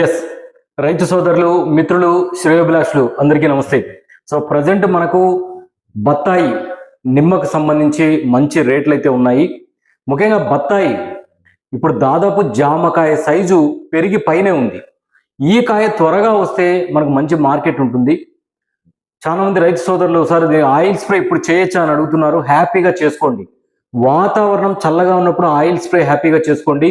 Yes రైతు సోదరులు మిత్రులు శ్రేయోభిలాషులు అందరికీ నమస్తే. సో ప్రజెంట్ మనకు బత్తాయి నిమ్మకు సంబంధించి మంచి రేట్లు అయితే ఉన్నాయి. ముఖ్యంగా బత్తాయి ఇప్పుడు దాదాపు జామకాయ సైజు పెరిగి పైనే ఉంది. ఈ కాయ త్వరగా వస్తే మనకు మంచి మార్కెట్ ఉంటుంది. చాలా మంది రైతు సోదరులు సార్ ఆయిల్ స్ప్రే ఇప్పుడు చేయొచ్చా అని అడుగుతున్నారు. హ్యాపీగా చేసుకోండి. వాతావరణం చల్లగా ఉన్నప్పుడు ఆయిల్ స్ప్రే హ్యాపీగా చేసుకోండి.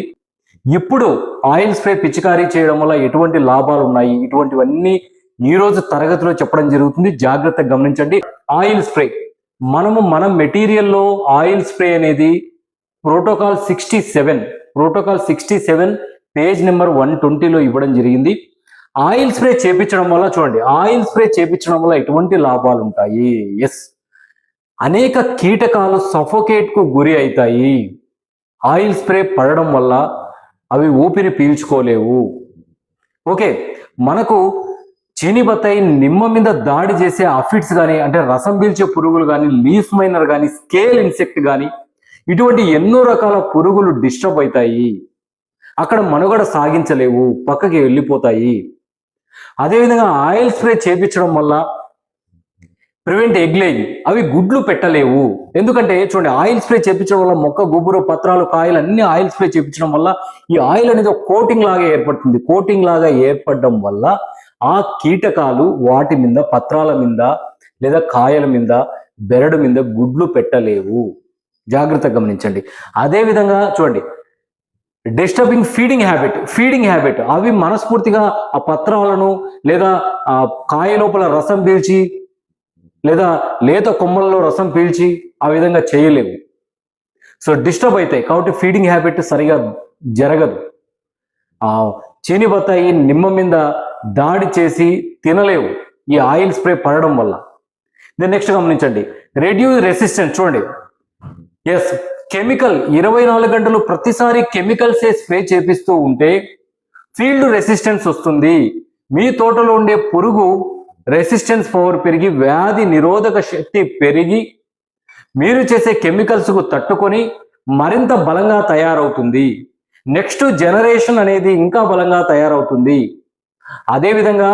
ఇప్పుడు ఆయిల్ స్ప్రే పిచికారీ చేయడం వల్ల ఎటువంటి లాభాలు ఉన్నాయి? ఇటువంటివన్నీ ఈ రోజు తరగతిలో చెప్పడం జరుగుతుంది. జాగ్రత్తగా గమనించండి. Oil spray. మనము మన మెటీరియల్లో ఆయిల్ స్ప్రే అనేది protocol sixty seven protocol sixty seven page number one ట్వంటీలో ఇవ్వడం జరిగింది. ఆయిల్ స్ప్రే చేపించడం వల్ల చూడండి ఆయిల్ స్ప్రే చేపించడం వల్ల ఎటువంటి లాభాలు ఉంటాయి? ఎస్ అనేక కీటకాలు సఫోకేట్కు గురి అవుతాయి. ఆయిల్ స్ప్రే పడడం వల్ల అవి ఊపిరి పీల్చుకోలేవు. ఓకే మనకు చీని బత్తాయి నిమ్మ మీద దాడి చేసే అఫిడ్స్ కానీ అంటే రసం పీల్చే పురుగులు కానీ లీఫ్ మైనర్ కానీ స్కేల్ ఇన్సెక్ట్ కానీ ఇటువంటి ఎన్నో రకాల పురుగులు డిస్టర్బ్ అవుతాయి అక్కడ మనుగడ సాగించలేవు పక్కకి వెళ్ళిపోతాయి. అదేవిధంగా ఆయిల్ స్ప్రే చేపించడం వల్ల ప్రివెంట్ ఎగ్లేజ్. అవి గుడ్లు పెట్టలేవు. ఎందుకంటే చూడండి ఆయిల్ స్ప్రే చేపించడం వల్ల మొక్క గుబురు పత్రాలు కాయలు అన్ని ఆయిల్ స్ప్రే చేపించడం వల్ల ఈ ఆయిల్ అనేది ఒక కోటింగ్ లాగా ఏర్పడుతుంది. కోటింగ్ లాగా ఏర్పడడం వల్ల ఆ కీటకాలు వాటి మీద పత్రాల మీద లేదా కాయల మీద బెరడు మీద గుడ్లు పెట్టలేవు. జాగ్రత్తగా గమనించండి. అదే విధంగా చూడండి disturbing feeding habit. Feeding habit. అవి మనస్ఫూర్తిగా ఆ పత్రాలను లేదా ఆ కాయ లోపల రసం పీల్చి లేదా లేత కొమ్మలలో రసం పీల్చి ఆ విధంగా చేయలేవు సో డిస్టర్బ్ అవుతాయి కాబట్టి ఫీడింగ్ హ్యాబిట్ సరిగా జరగదు. ఆ చేని బత్తాయి నిమ్మ మీద దాడి చేసి తినలేవు. ఈ ఆయిల్ స్ప్రే పడడం వల్ల. దెన్ నెక్స్ట్ గమనించండి. రేడియో రెసిస్టెన్స్ చూడండి. ఎస్ కెమికల్ ఇరవై నాలుగు గంటలు ప్రతిసారి కెమికల్సే స్ప్రే చేపిస్తూ ఉంటే ఫీల్డ్ రెసిస్టెన్స్ వస్తుంది. మీ తోటలో ఉండే పురుగు రెసిస్టెన్స్ పవర్ పెరిగి వ్యాధి నిరోధక శక్తి పెరిగి మీరు చేసే కెమికల్స్కు తట్టుకొని మరింత బలంగా తయారవుతుంది. నెక్స్ట్ జనరేషన్ అనేది ఇంకా బలంగా తయారవుతుంది. అదేవిధంగా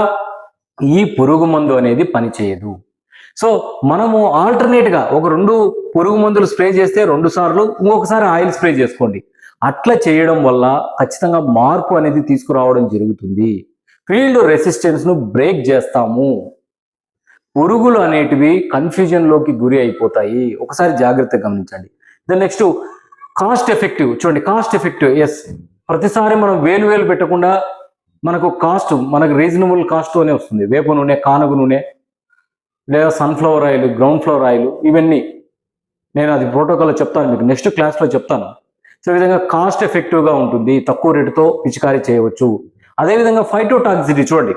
ఈ పురుగు మందు అనేది పనిచేయదు. సో మనము ఆల్టర్నేట్గా ఒక రెండు పురుగు మందులు స్ప్రే చేస్తే రెండు సార్లు ఇంకొకసారి ఆయిల్ స్ప్రే చేసుకోండి. అట్లా చేయడం వల్ల ఖచ్చితంగా మార్పు అనేది తీసుకురావడం జరుగుతుంది. ఫీల్డ్ రెసిస్టెన్స్ను బ్రేక్ చేస్తాము. పురుగులు అనేటివి కన్ఫ్యూజన్లోకి గురి అయిపోతాయి. ఒకసారి జాగ్రత్తగా గమనించండి. దెన్ నెక్స్ట్ కాస్ట్ ఎఫెక్టివ్ చూడండి. కాస్ట్ ఎఫెక్టివ్ ఎస్ ప్రతిసారి మనం వేలు వేలు పెట్టకుండా మనకు కాస్ట్ మనకు రీజనబుల్ కాస్ట్తోనే వస్తుంది. వేప నూనె కానుగు నూనె లేదా sunflower oil ground flower oil ఇవన్నీ. నేను అది ప్రోటోకాల్ చెప్తాను మీకు. నెక్స్ట్ క్లాస్లో చెప్తాను. సో విధంగా కాస్ట్ ఎఫెక్టివ్గా ఉంటుంది. తక్కువ రేటుతో పిచికారీ చేయవచ్చు. అదేవిధంగా ఫైటోటాక్సిటీ చూడండి.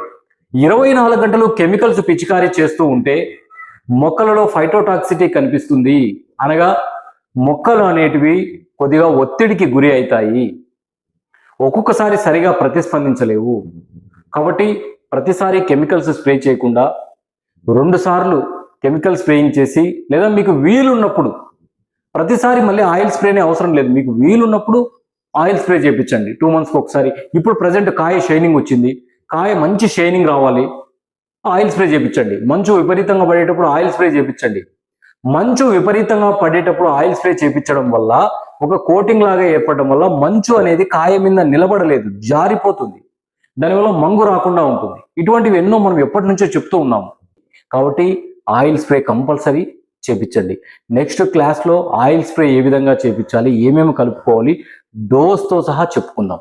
ఇరవై నాలుగు గంటలు కెమికల్స్ పిచికారీ చేస్తూ ఉంటే మొక్కలలో ఫైటోటాక్సిటీ కనిపిస్తుంది. అనగా మొక్కలు అనేటివి కొద్దిగా ఒత్తిడికి గురి అవుతాయి. ఒక్కొక్కసారి సరిగా ప్రతిస్పందించలేవు. కాబట్టి ప్రతిసారి కెమికల్స్ స్ప్రే చేయకుండా రెండు సార్లు కెమికల్ స్ప్రేయింగ్ చేసి లేదా మీకు వీలున్నప్పుడు ప్రతిసారి మళ్ళీ ఆయిల్ స్ప్రేనే అవసరం లేదు. మీకు వీలున్నప్పుడు ఆయిల్ స్ప్రే చేయించండి టూ మంత్స్కి ఒకసారి. ఇప్పుడు ప్రజెంట్ కాయ షైనింగ్ వచ్చింది. కాయ మంచి షైనింగ్ రావాలి. ఆయిల్ స్ప్రే చేయించండి మంచు విపరీతంగా పడేటప్పుడు ఆయిల్ స్ప్రే చేయించండి మంచు విపరీతంగా పడేటప్పుడు ఆయిల్ స్ప్రే చేయించడం వల్ల ఒక కోటింగ్ లాగా ఏర్పడడం వల్ల మంచు అనేది కాయ మీద నిలబడలేదు. జారిపోతుంది. దానివల్ల మంగు రాకుండా ఉంటుంది. ఇటువంటివి ఎన్నో మనం ఎప్పటి నుంచో చెప్తూ ఉన్నాము. కాబట్టి ఆయిల్ స్ప్రే కంపల్సరీ. చేపించండి. నెక్స్ట్ క్లాస్లో ఆయిల్ స్ప్రే ఏ విధంగా చేపించాలి? ఏమేమి కలుపుకోవాలి? డోస్తో సహా చెప్పుకుందాం.